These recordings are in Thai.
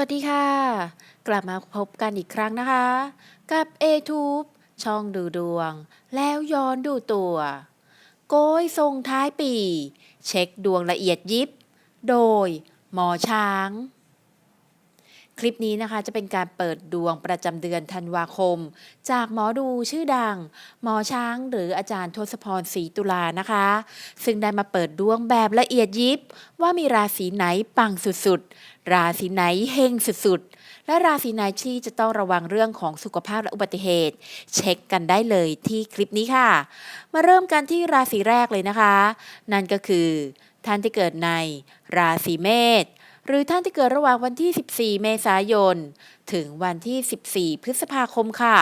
วัสดีค่ะ กลับมาพบกันอีกครั้งนะคะ กับ a t u b e ช่องดูดวง แล้วย้อนดูตัว โกยทรงท้ายปี เช็คดวงละเอียดยิบ โดย หมอช้าง คลิปนี้นะคะจะเป็นการเปิดดวงประจำเดือนธันวาคม จากหมอดูชื่อดัง หมอช้างหรืออาจารย์ทศพรศรีตุลานะคะ ซึ่งได้มาเปิดดวงแบบละเอียดยิบ ว่ามีราศีไหนปังสุดๆ ราศีไหนเฮงสุดๆ และราศีไหนที่จะต้องระวังเรื่องของสุขภาพและอุบัติเหตุ เช็คกันได้เลยที่คลิปนี้ค่ะ มาเริ่มกันที่ราศีแรกเลยนะคะ นั่นก็คือท่านที่เกิดในราศีเมษ หรือท่านที่เกิดระหว่างวันที่ 14 เมษายน ถึงวันที่ 14 พฤษภาคมค่ะ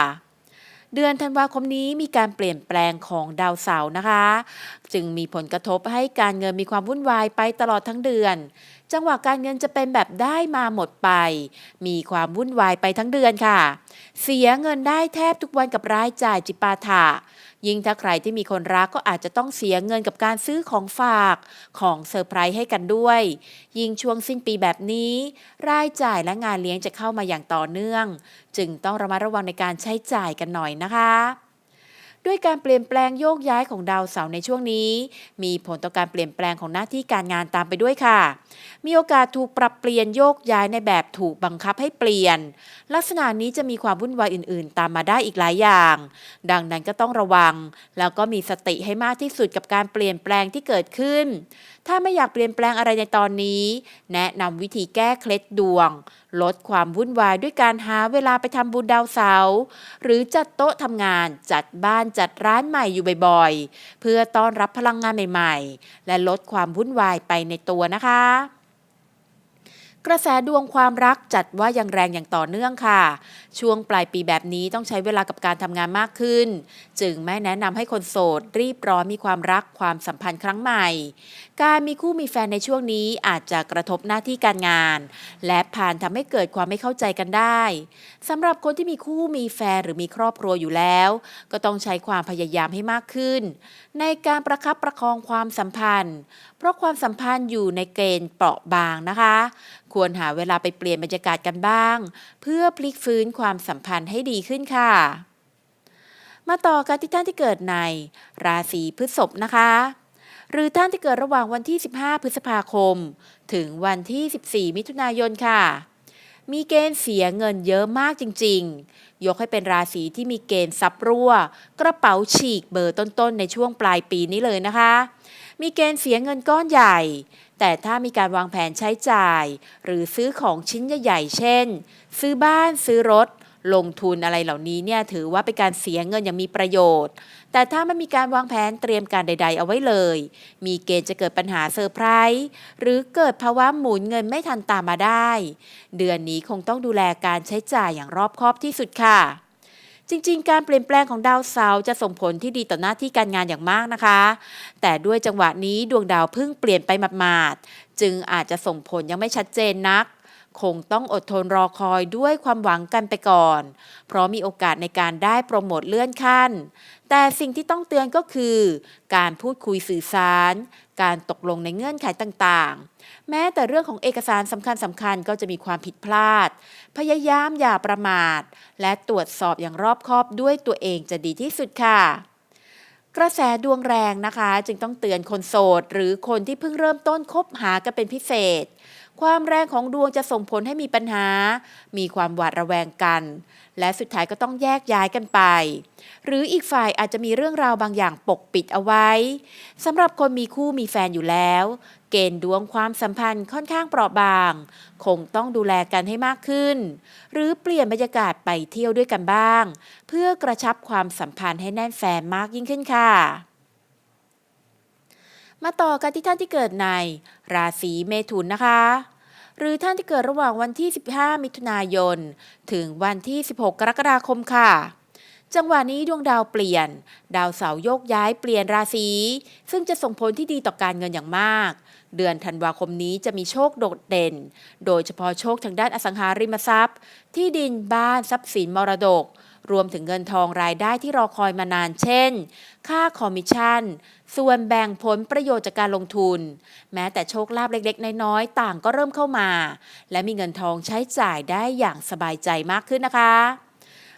เดือนธันวาคมนี้มีการเปลี่ยนแปลงของดาวเสาร์นะคะ จึงมีผลกระทบให้การเงินมีความวุ่นวายไปตลอดทั้งเดือน จังหวะการเงินจะเป็นแบบได้มาหมดไป มีความวุ่นวายไปทั้งเดือนค่ะ เสียเงินได้แทบทุกวันกับรายจ่ายจิปาถะ ยิ่งถ้าใครที่มีคนรักก็อาจจะต้องเสียเงินกับการซื้อของฝากของเซอร์ไพรส์ให้กันด้วย ยิ่งช่วงสิ้นปีแบบนี้ รายจ่ายและงานเลี้ยงจะเข้ามาอย่างต่อเนื่อง จึงต้องระมัดระวังในการใช้จ่ายกันหน่อยนะคะ ด้วยการเปลี่ยนแปลงโยกย้ายของดาวเสาร์ในช่วงนี้ มีผลต่อการเปลี่ยนแปลงของหน้าที่การงานตามไปด้วยค่ะ มีโอกาสถูกปรับเปลี่ยนโยกย้ายในแบบถูกบังคับให้เปลี่ยน ลักษณะนี้จะมีความวุ่นวายอื่น ๆ ตามมาได้อีกหลายอย่าง ดังนั้นก็ต้องระวัง แล้วก็มีสติให้มากที่สุดกับการเปลี่ยนแปลงที่เกิดขึ้นถ้าไม่อยากเปลี่ยนแปลงอะไรในตอนนี้ แนะนำวิธีแก้เคล็ดดวง ลดความวุ่นวายด้วยการหาเวลาไปทำบุญดาวเสาร์หรือจัดโต๊ะทำงาน จัดบ้านจัดร้านใหม่อยู่บ่อยๆ เพื่อต้อนรับพลังงานใหม่ ๆ และลดความวุ่นวายไปในตัวนะคะ กระแสดวงความรักจัดว่ายังแรงอย่างต่อเนื่องค่ะ ช่วงปลายปีแบบนี้ต้องใช้เวลากับการทำงานมากขึ้น จึงไม่แนะนำให้คนโสด รีบร้อนมีความรักความสัมพันธ์ครั้งใหม่ การมีคู่มีแฟนในช่วงนี้อาจจะกระทบหน้าที่การงาน และผ่านทำให้เกิดความไม่เข้าใจกันได้สำหรับคนที่มีคู่มีแฟนหรือมีครอบครัวอยู่แล้ว ก็ต้องใช้ความพยายามให้มากขึ้น ในการประคับประคองความสัมพันธ์ เพราะความสัมพันธ์อยู่ในเกณฑ์เปราะบางนะคะควรหาเวลาไปเปลี่ยนบรรยากาศกันบ้าง เพื่อพลิกฟื้นความสัมพันธ์ให้ดีขึ้นค่ะ มาต่อกันที่ท่านที่เกิดใน ราศีพฤษภนะคะ หรือท่านที่เกิดระหว่างวันที่ 15 พฤษภาคม ถึงวันที่ 14 มิถุนายนค่ะมีเกณฑ์เสียเงินเยอะมากจริง ๆ ยกให้เป็นราศีที่มีเกณฑ์ซับรั่ว กระเป๋าฉีกเบอร์ต้นๆ ในช่วงปลายปีนี้เลยนะคะ มีเกณฑ์เสียเงินก้อนใหญ่ แต่ถ้ามีการวางแผนใช้จ่าย หรือซื้อของชิ้นใหญ่ๆ เช่น ซื้อบ้านซื้อรถ ลงทุนอะไรเหล่านี้เนี่ยถือว่าเป็นการเสียเงินอย่างมีประโยชน์ แต่ถ้าไม่มีการวางแผนเตรียมการใด ๆ เอาไว้เลย มีเกณฑ์จะเกิดปัญหาเซอร์ไพรส์หรือเกิดภาวะหมุนเงินไม่ทันตามมาได้ เดือนนี้คงต้องดูแลการใช้จ่ายอย่างรอบคอบที่สุดค่ะ จริง ๆ การเปลี่ยนแปลงของดาวเสาร์จะส่งผลที่ดีต่อหน้าที่การงานอย่างมากนะคะ แต่ด้วยจังหวะนี้ดวงดาวเพิ่งเปลี่ยนไปหมาดๆจึงอาจจะส่งผลยังไม่ชัดเจนนัก คงต้องอดทนรอคอยด้วยความหวังกันไปก่อน เพราะมีโอกาสในการได้โปรโมทเลื่อนขั้น แต่สิ่งที่ต้องเตือนก็คือ การพูดคุยสื่อสาร การตกลงในเงื่อนไขต่างๆ แม้แต่เรื่องของเอกสารสำคัญสำคัญๆก็จะมีความผิดพลาด พยายามอย่าประมาท และตรวจสอบอย่างรอบคอบด้วยตัวเองจะดีที่สุดค่ะกระแสดวงแรงนะคะ จึงต้องเตือนคนโสด หรือคนที่เพิ่งเริ่มต้นคบหากันเป็นพิเศษ ความแรงของดวงจะส่งผลให้มีปัญหา มีความหวาดระแวงกัน และสุดท้ายก็ต้องแยกย้ายกันไป หรืออีกฝ่ายอาจจะมีเรื่องราวบางอย่างปกปิดเอาไว้สำหรับคนมีคู่มีแฟนอยู่แล้ว เกณฑ์ดวงความสัมพันธ์ค่อนข้างเปราะบาง คงต้องดูแลกันให้มากขึ้น หรือเปลี่ยนบรรยากาศไปเที่ยวด้วยกันบ้าง เพื่อกระชับความสัมพันธ์ให้แน่นแฟนมากยิ่งขึ้นค่ะ มาต่อกันที่ท่านที่เกิดใน ราศีเมถุนนะคะ หรือท่านที่เกิดระหว่างวันที่ 15 มิถุนายน ถึงวันที่ 16 กรกฎาคมค่ะ จังหวะนี้ดวงดาวเปลี่ยน ดาวเสาร์โยกย้ายเปลี่ยนราศีซึ่งจะส่งผลที่ดีต่อการเงินอย่างมาก เดือนธันวาคมนี้จะมีโชคโดดเด่น โดยเฉพาะโชคทางด้านอสังหาริมทรัพย์ ที่ดินบ้านทรัพย์สินมรดก รวมถึงเงินทองรายได้ที่รอคอยมานานเช่น ค่าคอมมิชชั่น ส่วนแบ่งผลประโยชน์จากการลงทุน แม้แต่โชคลาภเล็กๆ น้อยๆ ต่างก็เริ่มเข้ามา และมีเงินทองใช้จ่ายได้อย่างสบายใจมากขึ้นนะคะ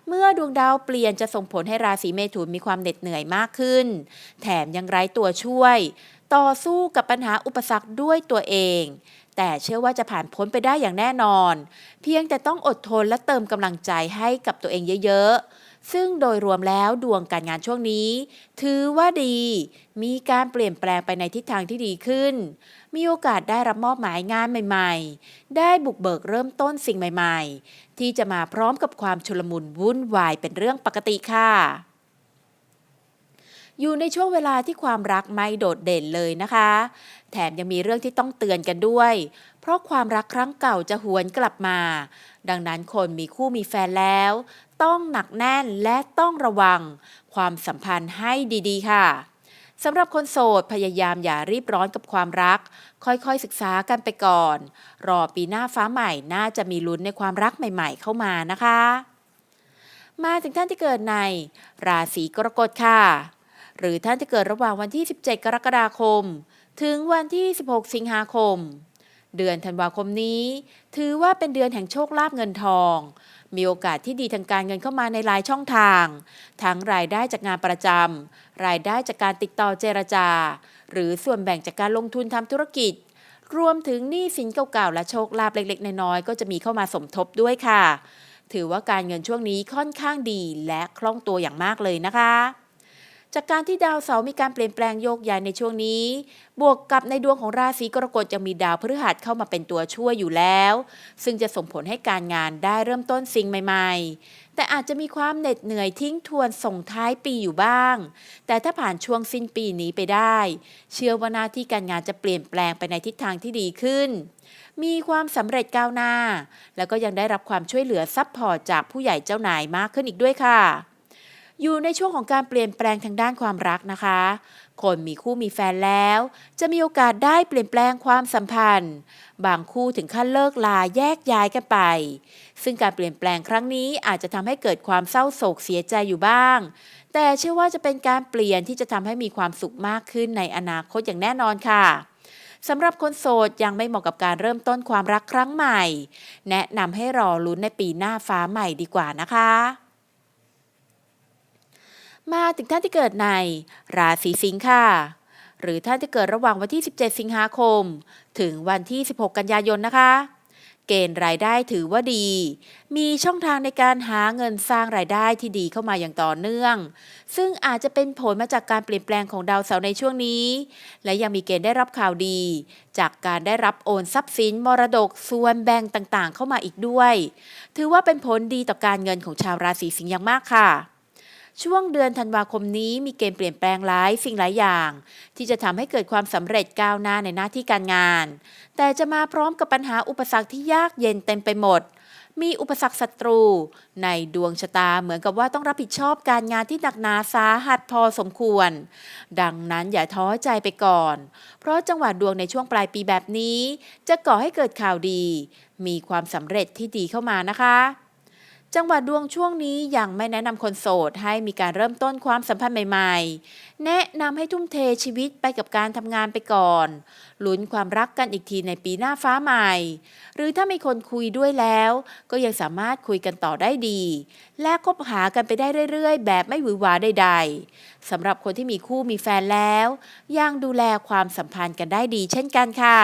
เมื่อดวงดาวเปลี่ยนจะส่งผลให้ราศีเมถุนมีความเหน็ดเหนื่อยมากขึ้น แถมยังไร้ตัวช่วย ต่อสู้กับปัญหาอุปสรรคด้วยตัวเอง แต่เชื่อว่าจะผ่านพ้นไปได้อย่างแน่นอน เพียงแต่ต้องอดทนและเติมกำลังใจให้กับตัวเองเยอะๆ ซึ่งโดยรวมแล้วดวงการงานช่วงนี้ ถือว่าดี มีการเปลี่ยนแปลงไปในทิศทางที่ดีขึ้น มีโอกาสได้รับมอบหมายงานใหม่ๆ ได้บุกเบิกเริ่มต้นสิ่งใหม่ๆ ที่จะมาพร้อมกับความชุลมุนวุ่นวายเป็นเรื่องปกติค่ะ อยู่ในช่วงเวลาที่ความรักไม่โดดเด่นเลยนะคะ แถมยังมีเรื่องที่ต้องเตือนกันด้วย เพราะความรักครั้งเก่าจะหวนกลับมา ดังนั้นคนมีคู่มีแฟนแล้ว ต้องหนักแน่นและต้องระวัง ความสัมพันธ์ให้ดีๆ ค่ะสำหรับคนโสดพยายามอย่ารีบร้อนกับความรัก ค่อยๆศึกษากันไปก่อน รอปีหน้าฟ้าใหม่น่าจะมีลุ้นในความรักใหม่ๆ เข้ามานะคะ มาถึงท่านที่เกิดใน ราศีกรกฎค่ะ หรือท่านที่เกิดระหว่างวันที่ 17 กรกฎาคม ถึงวันที่ 16 สิงหาคม เดือนธันวาคมนี้ ถือว่าเป็นเดือนแห่งโชคลาภเงินทอง มีโอกาสที่ดีทางการเงินเข้ามาในหลายช่องทาง ทั้งรายได้จากงานประจำรายได้จากการติดต่อเจรจา หรือส่วนแบ่งจากการลงทุนทำธุรกิจรวมถึงหนี้สินเก่าๆและโชคลาภเล็กๆ น้อยๆก็จะมีเข้ามาสมทบด้วยค่ะ ถือว่าการเงินช่วงนี้ค่อนข้างดีและคล่องตัวอย่างมากเลยนะคะ จากการที่ดาวเสาร์มีการเปลี่ยนแปลงโยกย้ายในช่วงนี้ บวกกับในดวงของราศีกรกฎยังมีดาวพฤหัสเข้ามาเป็นตัวช่วยอยู่แล้ว ซึ่งจะส่งผลให้การงานได้เริ่มต้นสิ่งใหม่ ๆ แต่อาจจะมีความเหน็ดเหนื่อยทิ้งทวนส่งท้ายปีอยู่บ้าง แต่ถ้าผ่านช่วงสิ้นปีนี้ไปได้ เชื่อว่าหน้าที่การงานจะเปลี่ยนแปลงไปในทิศทางที่ดีขึ้น มีความสำเร็จก้าวหน้า แล้วก็ยังได้รับความช่วยเหลือซัพพอร์ตจากผู้ใหญ่เจ้านายมากขึ้นอีกด้วยค่ะ อยู่ในช่วงของการเปลี่ยนแปลงทางด้านความรักนะคะ คนมีคู่มีแฟนแล้ว จะมีโอกาสได้เปลี่ยนแปลงความสัมพันธ์ บางคู่ถึงขั้นเลิกลาแยกย้ายกันไป ซึ่งการเปลี่ยนแปลงครั้งนี้อาจจะทำให้เกิดความเศร้าโศกเสียใจอยู่บ้าง แต่เชื่อว่าจะเป็นการเปลี่ยนที่จะทำให้มีความสุขมากขึ้นในอนาคตอย่างแน่นอนค่ะสำหรับคนโสดยังไม่เหมาะกับการเริ่มต้นความรักครั้งใหม่ แนะนำให้รอลุ้นในปีหน้าฟ้าใหม่ดีกว่านะคะ มาถึงท่านที่เกิดในราศีสิงค์ค่ะ หรือท่านที่เกิดระหว่างวันที่ 17 สิงหาคม ถึงวันที่ 16 กันยายนนะคะ เกณฑ์รายได้ถือว่าดี มีช่องทางในการหาเงินสร้างรายได้ที่ดีเข้ามาอย่างต่อเนื่อง ซึ่งอาจจะเป็นผลมาจากการเปลี่ยนแปลงของดาวเสาร์ในช่วงนี้ และยังมีเกณฑ์ได้รับข่าวดี จากการได้รับโอนทรัพย์สินมรดกส่วนแบ่งต่างๆ เข้ามาอีกด้วย ถือว่าเป็นผลดีต่อการเงินของชาวราศีสิงห์อย่างมากค่ะ ช่วงเดือนธันวาคมนี้มีเกณฑ์เปลี่ยนแปลงหลายสิ่งหลายอย่าง ที่จะทำให้เกิดความสำเร็จก้าวหน้าในหน้าที่การงาน แต่จะมาพร้อมกับปัญหาอุปสรรคที่ยากเย็นเต็มไปหมด มีอุปสรรคศัตรู ในดวงชะตาเหมือนกับว่าต้องรับผิดชอบการงานที่หนักหนาสาหัสพอสมควร ดังนั้นอย่าท้อใจไปก่อน เพราะจังหวะดวงในช่วงปลายปีแบบนี้ จะก่อให้เกิดข่าวดี มีความสำเร็จที่ดีเข้ามานะคะ จังหวะดวงช่วงนี้ยังไม่แนะนำคนโสดให้มีการเริ่มต้นความสัมพันธ์ใหม่ ๆ แนะนำให้ทุ่มเทชีวิตไปกับการทำงานไปก่อนลุ้นความรักกันอีกทีในปีหน้าฟ้าใหม่ หรือถ้ามีคนคุยด้วยแล้ว ก็ยังสามารถคุยกันต่อได้ดี และคบหากันไปได้เรื่อยๆ แบบไม่หวือหวาใดๆสำหรับคนที่มีคู่มีแฟนแล้ว ยังดูแลความสัมพันธ์กันได้ดีเช่นกันค่ะ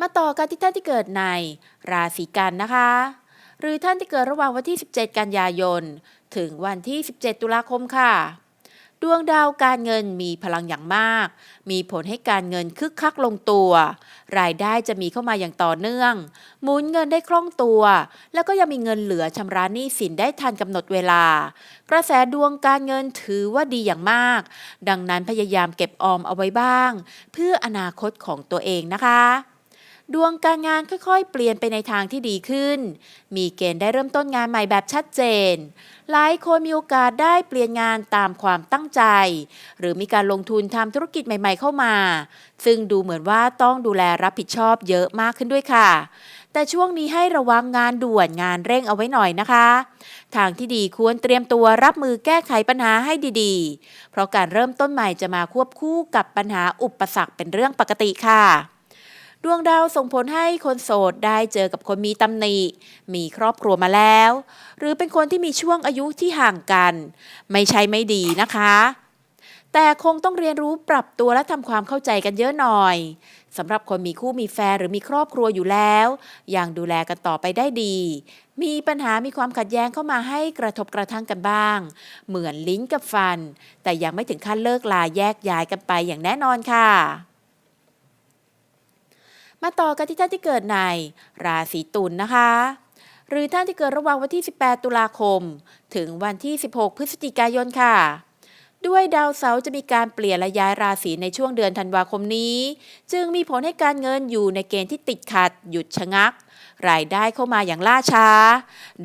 มาต่อกันที่ท่านที่เกิดในราศีกันนะคะ หรือท่านที่เกิดระหว่างวันที่ 17 กันยายน ถึงวันที่ 17 ตุลาคมค่ะ ดวงดาวการเงินมีพลังอย่างมาก มีผลให้การเงินคึกคักลงตัว รายได้จะมีเข้ามาอย่างต่อเนื่อง หมุนเงินได้คล่องตัว แล้วก็ยังมีเงินเหลือชำระหนี้สินได้ทันกำหนดเวลา กระแสดวงการเงินถือว่าดีอย่างมาก ดังนั้นพยายามเก็บออมเอาไว้บ้าง เพื่ออนาคตของตัวเองนะคะ ดวงการงานค่อยๆ เปลี่ยนไปในทางที่ดีขึ้น มีเกณฑ์ได้เริ่มต้นงานใหม่แบบชัดเจน หลายคนมีโอกาสได้เปลี่ยนงานตามความตั้งใจ หรือมีการลงทุนทำธุรกิจใหม่ ๆ เข้ามา ซึ่งดูเหมือนว่าต้องดูแลรับผิดชอบเยอะมากขึ้นด้วยค่ะแต่ช่วงนี้ให้ระวังงานด่วนงานเร่งเอาไว้หน่อยนะคะ ทางที่ดีควรเตรียมตัวรับมือแก้ไขปัญหาให้ดีๆ เพราะการเริ่มต้นใหม่จะมาควบคู่กับปัญหาอุปสรรคเป็นเรื่องปกติค่ะ ดวงดาวส่งผลให้คนโสดได้เจอกับคนมีตำหนิ มีครอบครัวมาแล้ว หรือเป็นคนที่มีช่วงอายุที่ห่างกัน ไม่ใช่ไม่ดีนะคะ แต่คงต้องเรียนรู้ปรับตัวและทำความเข้าใจกันเยอะหน่อยสำหรับคนมีคู่มีแฟนหรือมีครอบครัวอยู่แล้วยังดูแลกันต่อไปได้ดี มีปัญหามีความขัดแย้งเข้ามาให้กระทบกระทั่งกันบ้าง เหมือนลิ้นกับฟัน แต่ยังไม่ถึงขั้นเลิกลาแยกย้ายกันไปอย่างแน่นอนค่ะ มาต่อกันที่ท่านที่เกิดในราศีตุลนะคะ หรือท่านที่เกิดระหว่างวันที่ 18 ตุลาคม ถึงวันที่ 16 พฤศจิกายนค่ะ ด้วยดาวเสาร์จะมีการเปลี่ยนและย้ายราศีในช่วงเดือนธันวาคมนี้ จึงมีผลให้การเงินอยู่ในเกณฑ์ที่ติดขัด หยุดชะงัก รายได้เข้ามาอย่างล่าช้า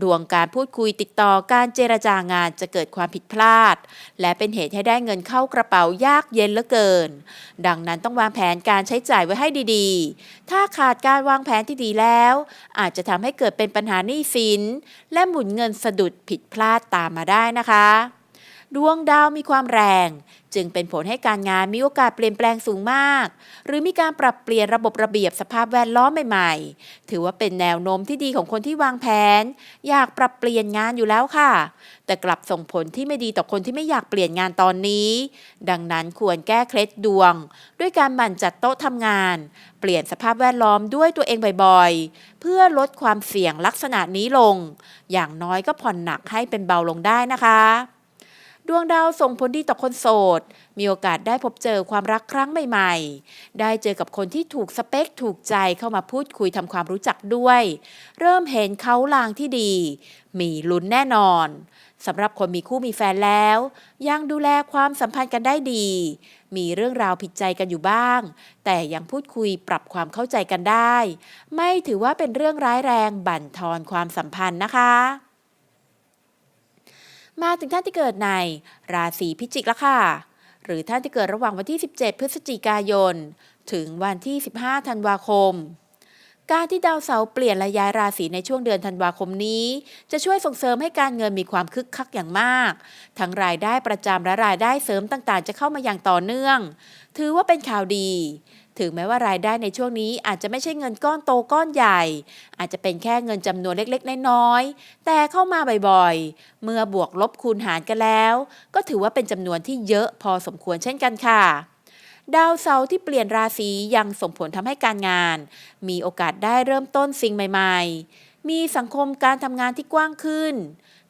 ดวงการพูดคุยติดต่อการเจรจางานจะเกิดความผิดพลาด และเป็นเหตุให้ได้เงินเข้ากระเป๋ายากเย็นเหลือเกิน ดังนั้นต้องวางแผนการใช้จ่ายไว้ให้ดีๆ ถ้าขาดการวางแผนที่ดีแล้ว อาจจะทำให้เกิดเป็นปัญหาหนี้สิน และหมุนเงินสะดุดผิดพลาดตามมาได้นะคะ ดวงดาวมีความแรง จึงเป็นผลให้การงานมีโอกาสเปลี่ยนแปลงสูงมาก หรือมีการปรับเปลี่ยนระบบระเบียบสภาพแวดล้อมใหม่ๆ ถือว่าเป็นแนวโน้มที่ดีของคนที่วางแผน อยากปรับเปลี่ยนงานอยู่แล้วค่ะ แต่กลับส่งผลที่ไม่ดีต่อคนที่ไม่อยากเปลี่ยนงานตอนนี้ ดังนั้นควรแก้เคล็ดดวง ด้วยการหมั่นจัดโต๊ะทำงาน เปลี่ยนสภาพแวดล้อมด้วยตัวเองบ่อยๆ เพื่อลดความเสี่ยงลักษณะนี้ลง อย่างน้อยก็ผ่อนหนักให้เป็นเบาลงได้นะคะ ดวงดาวส่งผลดีต่อคนโสด มีโอกาสได้พบเจอความรักครั้งใหม่ๆ ได้เจอกับคนที่ถูกสเปคถูกใจเข้ามาพูดคุยทำความรู้จักด้วย เริ่มเห็นเขาลางที่ดี มีลุ้นแน่นอนสำหรับคนมีคู่มีแฟนแล้ว ยังดูแลความสัมพันธ์กันได้ดี มีเรื่องราวผิดใจกันอยู่บ้าง แต่ยังพูดคุยปรับความเข้าใจกันได้ ไม่ถือว่าเป็นเรื่องร้ายแรงบั่นทอนความสัมพันธ์นะคะ มาถึงท่านที่เกิดในราศีพิจิกแล้วค่ะ หรือท่านที่เกิดระหว่างวันที่ 17 พฤศจิกายน ถึงวันที่ 15 ธันวาคม การที่ดาวเสาร์เปลี่ยนและย้ายราศีในช่วงเดือนธันวาคมนี้ จะช่วยส่งเสริมให้การเงินมีความคึกคักอย่างมาก ทั้งรายได้ประจำและรายได้เสริมต่างๆ จะเข้ามาอย่างต่อเนื่อง ถือว่าเป็นข่าวดี ถึงแม้ว่ารายได้ในช่วงนี้อาจจะไม่ใช่เงินก้อนโตก้อนใหญ่ อาจจะเป็นแค่เงินจำนวนเล็กๆ น้อยๆ แต่เข้ามาบ่อยๆ เมื่อบวกลบคูณหารกันแล้ว ก็ถือว่าเป็นจำนวนที่เยอะพอสมควรเช่นกันค่ะดาวเสาร์ที่เปลี่ยนราศียังส่งผลทำให้การงาน มีโอกาสได้เริ่มต้นสิ่งใหม่ ๆ มีสังคมการทำงานที่กว้างขึ้น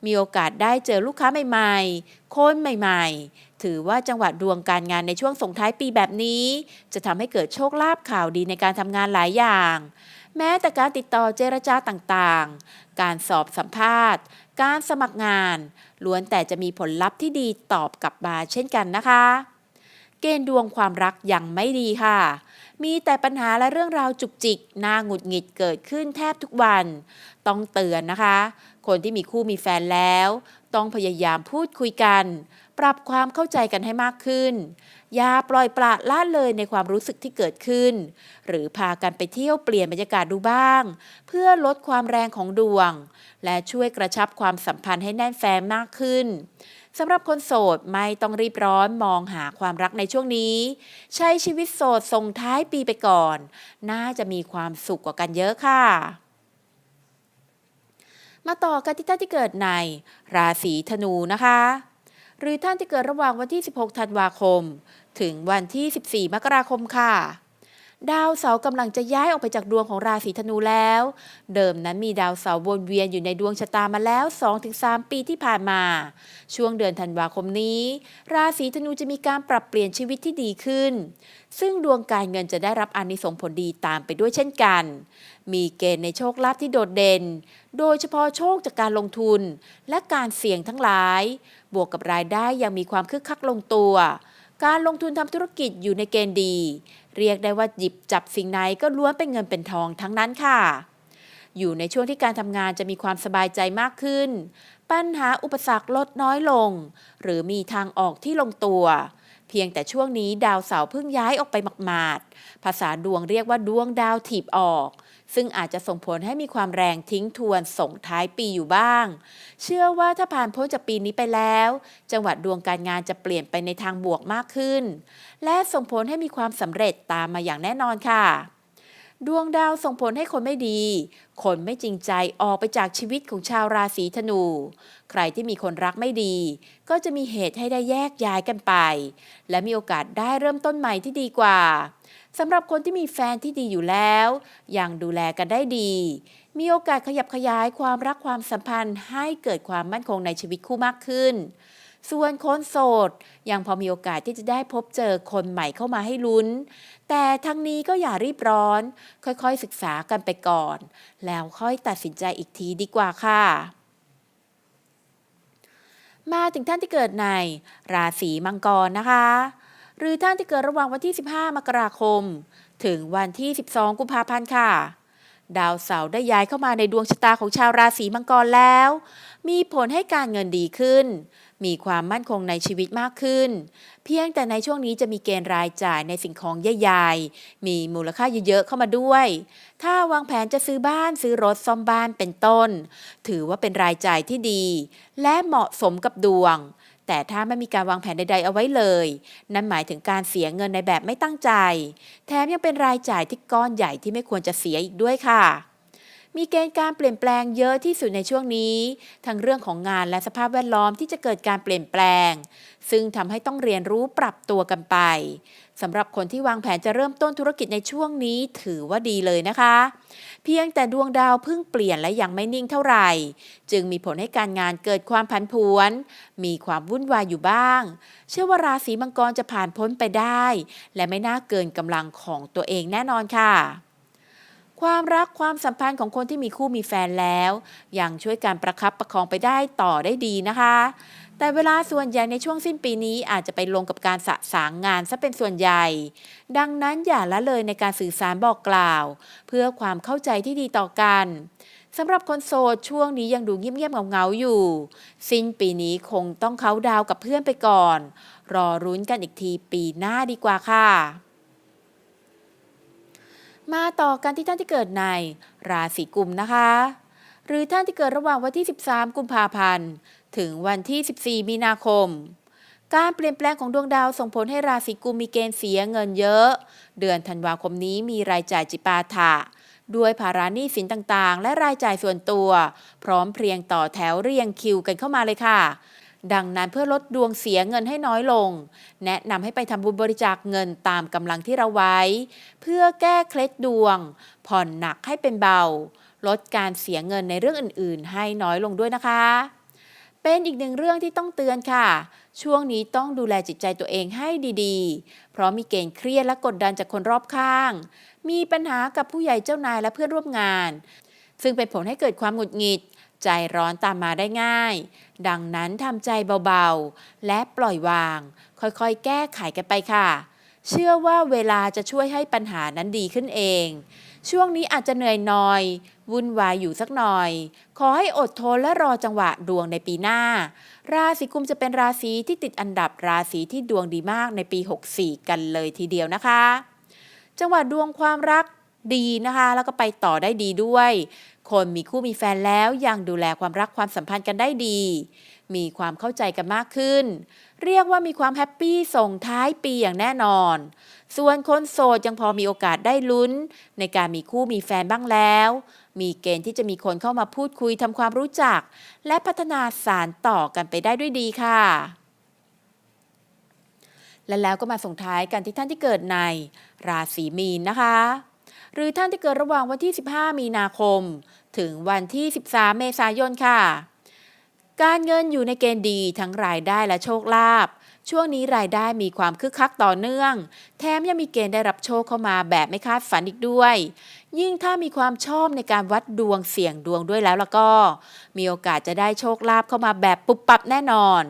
มีโอกาสได้เจอลูกค้าใหม่ ๆ คนใหม่ ๆ ถือว่าจังหวะดวงการงานในช่วงส่งท้ายปีแบบนี้ จะทำให้เกิดโชคลาภข่าวดีในการทำงานหลายอย่าง แม้แต่การติดต่อเจรจาต่างๆ การสอบสัมภาษณ์ การสมัครงาน ล้วนแต่จะมีผลลัพธ์ที่ดีตอบกลับมาเช่นกันนะคะ เกณฑ์ดวงความรักยังไม่ดีค่ะมีแต่ปัญหาและเรื่องราวจุกจิกน่าหงุดหงิดเกิดขึ้นแทบทุกวัน ต้องเตือนนะคะ คนที่มีคู่มีแฟนแล้ว ต้องพยายามพูดคุยกัน ปรับความเข้าใจกันให้มากขึ้น อย่าปล่อยปละละเลยในความรู้สึกที่เกิดขึ้น หรือพากันไปเที่ยวเปลี่ยนบรรยากาศดูบ้าง เพื่อลดความแรงของดวง และช่วยกระชับความสัมพันธ์ให้แน่นแฟ้มมากขึ้นสำหรับคนโสดไม่ต้องรีบร้อนมองหาความรักในช่วงนี้ ใช้ชีวิตโสดส่งท้ายปีไปก่อน น่าจะมีความสุขกว่ากันเยอะค่ะมาต่อกันที่ท่านที่เกิดในราศีธนูนะคะ หรือท่านที่เกิดระหว่างวันที่ 16 ธันวาคม ถึงวันที่ 14 มกราคมค่ะ ดาวเสาร์กำลังจะย้ายออกไปจากดวงของราศีธนูแล้ว เดิมนั้นมีดาวเสาร์วนเวียนอยู่ในดวงชะตามาแล้ว 2-3 ปีที่ผ่านมา ช่วงเดือนธันวาคมนี้ ราศีธนูจะมีการปรับเปลี่ยนชีวิตที่ดีขึ้น ซึ่งดวงการเงินจะได้รับอานิสงส์ผลดีตามไปด้วยเช่นกัน มีเกณฑ์ในโชคลาภที่โดดเด่น โดยเฉพาะโชคจากการลงทุน และการเสี่ยงทั้งหลาย บวกกับรายได้ยังมีความคึกคักลงตัว การลงทุนทำธุรกิจอยู่ในเกณฑ์ดี เรียกได้ว่าหยิบจับสิ่งไหนก็ล้วนเป็นเงินเป็นทองทั้งนั้นค่ะ อยู่ในช่วงที่การทำงานจะมีความสบายใจมากขึ้น ปัญหาอุปสรรคลดน้อยลง หรือมีทางออกที่ลงตัวเพียงแต่ช่วงนี้ดาวเสาร์เพิ่งย้ายออกไปหมาดๆภาษาดวงเรียกว่าดวงดาวถีบออก ซึ่งอาจจะส่งผลให้มีความแรงทิ้งทวนส่งท้ายปีอยู่บ้าง เชื่อว่าถ้าผ่านพ้นจากปีนี้ไปแล้ว จังหวัดดวงการงานจะเปลี่ยนไปในทางบวกมากขึ้น และส่งผลให้มีความสำเร็จตามมาอย่างแน่นอนค่ะ ดวงดาวส่งผลให้คนไม่ดี คนไม่จริงใจออกไปจากชีวิตของชาวราศีธนู ใครที่มีคนรักไม่ดี ก็จะมีเหตุให้ได้แยกย้ายกันไป และมีโอกาสได้เริ่มต้นใหม่ที่ดีกว่าสำหรับคนที่มีแฟนที่ดีอยู่แล้ว ยังดูแลกันได้ดี มีโอกาสขยับขยายความรักความสัมพันธ์ให้เกิดความมั่นคงในชีวิตคู่มากขึ้น ส่วนคนโสด ยังพอมีโอกาสที่จะได้พบเจอคนใหม่เข้ามาให้ลุ้น แต่ทั้งนี้ก็อย่ารีบร้อน ค่อยๆศึกษากันไปก่อน แล้วค่อยตัดสินใจอีกทีดีกว่าค่ะมาถึงท่านที่เกิดในราศีมังกรนะคะ หรือท่านที่เกิดระหว่างวันที่ 15 มกราคม ถึงวันที่ 12 กุมภาพันธ์ค่ะ ดาวเสาร์ได้ย้ายเข้ามาในดวงชะตาของชาวราศีมังกรแล้ว มีผลให้การเงินดีขึ้น มีความมั่นคงในชีวิตมากขึ้น เพียงแต่ในช่วงนี้จะมีเกณฑ์รายจ่ายในสิ่งของใหญ่ๆ มีมูลค่าเยอะๆเข้ามาด้วย ถ้าวางแผนจะซื้อบ้านซื้อรถซ่อมบ้านเป็นต้น ถือว่าเป็นรายจ่ายที่ดี และเหมาะสมกับดวงแต่ถ้าไม่มีการวางแผนใด ๆ เอาไว้เลย นั่นหมายถึงการเสียเงินในแบบไม่ตั้งใจ แถมยังเป็นรายจ่ายที่ก้อนใหญ่ที่ไม่ควรจะเสียอีกด้วยค่ะ มีเกณฑ์การเปลี่ยนแปลงเยอะที่สุดในช่วงนี้ ทั้งเรื่องของงานและสภาพแวดล้อมที่จะเกิดการเปลี่ยนแปลง ซึ่งทำให้ต้องเรียนรู้ปรับตัวกันไปสำหรับคนที่วางแผนจะเริ่มต้นธุรกิจในช่วงนี้ถือว่าดีเลยนะคะ เพียงแต่ดวงดาวเพิ่งเปลี่ยนและยังไม่นิ่งเท่าไหร่ จึงมีผลให้การงานเกิดความผันผวน มีความวุ่นวายอยู่บ้าง เชื่อว่าราศีมังกรจะผ่านพ้นไปได้ และไม่น่าเกินกำลังของตัวเองแน่นอนค่ะ ความรักความสัมพันธ์ของคนที่มีคู่มีแฟนแล้วยังช่วยการประคับประคองไปได้ต่อได้ดีนะคะ แต่เวลาส่วนใหญ่ในช่วงสิ้นปีนี้อาจจะไปลงกับการสะสางงานซะเป็นส่วนใหญ่ ดังนั้นอย่าละเลยในการสื่อสารบอกกล่าว เพื่อความเข้าใจที่ดีต่อกันสำหรับคนโสดช่วงนี้ยังดูเงียบๆเงาๆอยู่ สิ้นปีนี้คงต้องเขาดาวกับเพื่อนไปก่อน รอรุ้นกันอีกทีปีหน้าดีกว่าค่ะ มาต่อกันที่ท่านที่เกิดในราศีกุมนะคะ หรือท่านที่เกิดระหว่างวันที่ 13 กุมภาพันธ์ ถึงวันที่ 14 มีนาคม การเปลี่ยนแปลงของดวงดาวส่งผลให้ราศีกุมมีเกณฑ์เสียเงินเยอะ เดือนธันวาคมนี้มีรายจ่ายจิปาถะด้วยภาระหนี้สินต่างๆ และรายจ่ายส่วนตัว พร้อมเพรียงต่อแถวเรียงคิวกันเข้ามาเลยค่ะ ดังนั้นเพื่อลดดวงเสียเงินให้น้อยลง แนะนำให้ไปทำบุญบริจาคเงินตามกำลังที่เราไว้ เพื่อแก้เคล็ดดวง ผ่อนหนักให้เป็นเบา ลดการเสียเงินในเรื่องอื่น ๆ ให้น้อยลงด้วยนะคะ เป็นอีกหนึ่งเรื่องที่ต้องเตือนค่ะ ช่วงนี้ต้องดูแลจิตใจตัวเองให้ดีๆ เพราะมีเกณฑ์เครียดและกดดันจากคนรอบข้าง มีปัญหากับผู้ใหญ่เจ้านายและเพื่อนร่วมงาน ซึ่งเป็นผลให้เกิดความหงุดหงิด ใจร้อนตามมาได้ง่าย ดังนั้นทำใจเบาๆ และปล่อยวาง ค่อยๆ แก้ไขกันไปค่ะ เชื่อว่าเวลาจะช่วยให้ปัญหานั้นดีขึ้นเอง ช่วงนี้อาจจะเหนื่อยหน่อย วุ่นวายอยู่สักหน่อย ขอให้อดทนและรอจังหวะดวงในปีหน้า ราศีกุมจะเป็นราศีที่ติดอันดับราศีที่ดวงดีมากในปี 64 กันเลยทีเดียวนะคะ จังหวะดวงความรักดีนะคะ แล้วก็ไปต่อได้ดีด้วย คนมีคู่มีแฟนแล้วยังดูแลความรักความสัมพันธ์กันได้ดี มีความเข้าใจกันมากขึ้น เรียกว่ามีความแฮปปี้ส่งท้ายปีอย่างแน่นอน ส่วนคนโสดยังพอมีโอกาสได้ลุ้น ในการมีคู่มีแฟนบ้างแล้ว มีเกณฑ์ที่จะมีคนเข้ามาพูดคุยทำความรู้จัก และพัฒนาสารต่อกันไปได้ด้วยดีค่ะและแล้วก็มาส่งท้ายกันที่ท่านที่เกิดในราศีมีนนะคะ หรือท่านที่เกิดระหว่างวันที่ 15 มีนาคม ถึงวันที่ 13 เมษายนค่ะ การเงินอยู่ในเกณฑ์ดีทั้งรายได้และโชคลาภช่วงนี้รายได้มีความคึกคักต่อเนื่อง แถมยังมีเกณฑ์ได้รับโชคเข้ามาแบบไม่คาดฝันอีกด้วย ยิ่งถ้ามีความชอบในการวัดดวงเสี่ยงดวงด้วยแล้วแล้วก็ มีโอกาสจะได้โชคลาภเข้ามาแบบปุบปับแน่นอน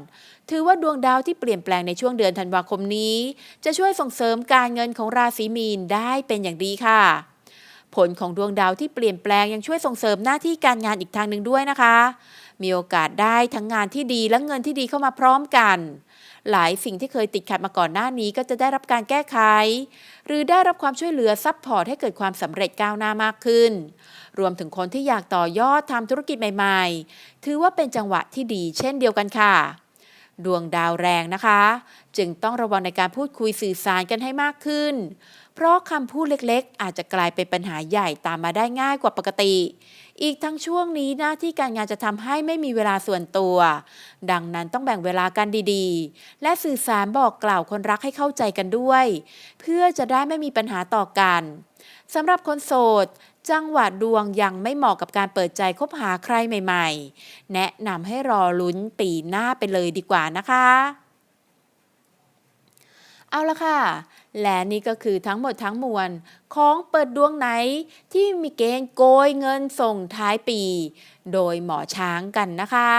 ถือว่าดวงดาวที่เปลี่ยนแปลงในช่วงเดือนธันวาคมนี้ จะช่วยส่งเสริมการเงินของราศีมีนได้เป็นอย่างดีค่ะ ผลของดวงดาวที่เปลี่ยนแปลงยังช่วยส่งเสริมหน้าที่การงานอีกทางหนึ่งด้วยนะคะ มีโอกาสได้ทั้งงานที่ดีและเงินที่ดีเข้ามาพร้อมกัน หลายสิ่งที่เคยติดขัดมาก่อนหน้านี้ก็จะได้รับการแก้ไข หรือได้รับความช่วยเหลือซัพพอร์ตให้เกิดความสำเร็จก้าวหน้ามากขึ้น รวมถึงคนที่อยากต่อยอดทำธุรกิจใหม่ ๆ ถือว่าเป็นจังหวะที่ดี เช่นเดียวกันค่ะดวงดาวแรงนะคะ จึงต้องระวังในการพูดคุยสื่อสารกันให้มากขึ้น เพราะคำพูดเล็กๆ อาจจะกลายเป็นปัญหาใหญ่ตามมาได้ง่ายกว่าปกติ อีกทั้งช่วงนี้หน้าที่การงานจะทำให้ไม่มีเวลาส่วนตัว ดังนั้นต้องแบ่งเวลากันดีๆ และสื่อสารบอกกล่าวคนรักให้เข้าใจกันด้วย เพื่อจะได้ไม่มีปัญหาต่อกันสำหรับคนโสด จังหวะดวงยังไม่เหมาะกับการเปิดใจคบหาใครใหม่ ๆ แนะนำให้รอลุ้นปีหน้าไปเลยดีกว่านะคะ เอาละค่ะ และนี่ก็คือทั้งหมดทั้งมวลของเปิดดวงไหนที่มีเกณฑ์โกยเงินส่งท้ายปี โดยหมอช้างกันนะคะ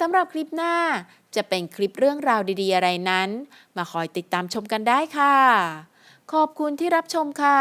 สำหรับคลิปหน้าจะเป็นคลิปเรื่องราวดีๆอะไรนั้น มาคอยติดตามชมกันได้ค่ะ ขอบคุณที่รับชมค่ะ